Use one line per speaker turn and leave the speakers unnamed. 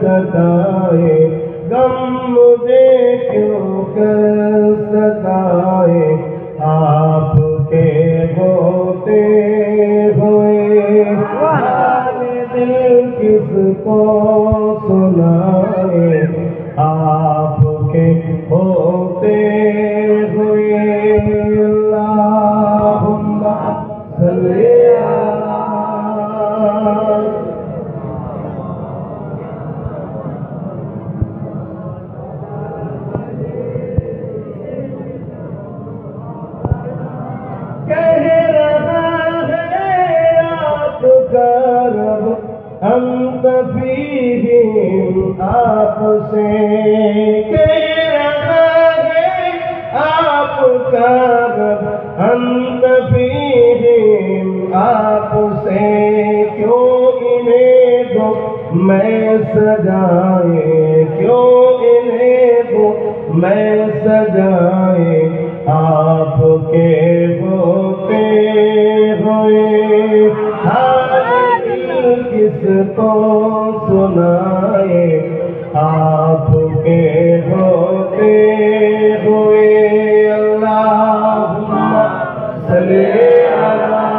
ستائے غم مجھے کیوں کر ستائے آپ کے ہوتے ہوئے۔ دل کس کو سنائے؟ آپ کے ہوتے ہوئے۔ اللہ صلی اللہ تفیم آپ سے کہہ رہا ہے، آپ کا رب ہم تفیم آپ سے۔ کیوں انہیں دو میں سجائے؟ کیوں انہیں دو میں سجائے آپ کے کس کو سنائے آپ کے ہوتے ہوئے اللہ صلی علی